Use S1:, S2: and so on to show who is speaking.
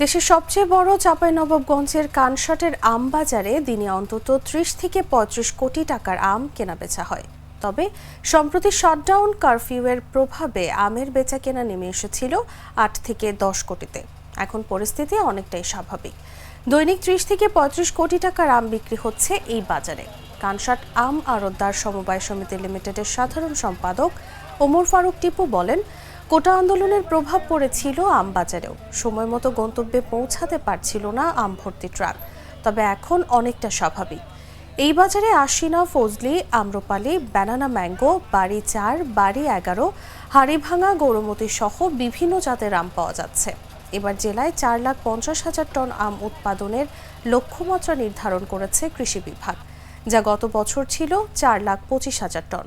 S1: দেশের সবচেয়ে বড় চাঁপাইনবাবগঞ্জের কানসাটের আম বাজারে দিনে অন্তত ত্রিশ থেকে পঁয়ত্রিশ কোটি টাকার আম কেনাবেচা হয়। তবে সম্প্রতি শাটডাউন কারফিউয়ের প্রভাবে আমের বেচা কেনা নেমে এসেছিল আট থেকে দশ কোটিতে। এখন পরিস্থিতি অনেকটাই স্বাভাবিক। দৈনিক ত্রিশ থেকে পঁয়ত্রিশ কোটি টাকার আম বিক্রি হচ্ছে এই বাজারে। কানসাট আম আড়তদার সমবায় সমিতি লিমিটেডের সাধারণ সম্পাদক ওমর ফারুক টিপু বলেন কোটা আন্দোলনের প্রভাব পড়েছিল আম বাজারেও সময় মতো গন্তব্যে পৌঁছাতে পারছিল না আম ভর্তি ট্রাক, তবে এখন অনেকটা স্বাভাবিক। এই বাজারে আশিনা, ফজলি, আম্রপালি, ব্যানানা ম্যাঙ্গো, বাড়ি চার, বাড়ি এগারো, হাড়িভাঙা, গৌরমতি সহ বিভিন্ন জাতের আম পাওয়া যাচ্ছে। এবার জেলায় চার লাখ পঞ্চাশ হাজার টন আম উৎপাদনের লক্ষ্যমাত্রা নির্ধারণ করেছে কৃষি বিভাগ, যা গত বছর ছিল চার লাখ পঁচিশ হাজার টন।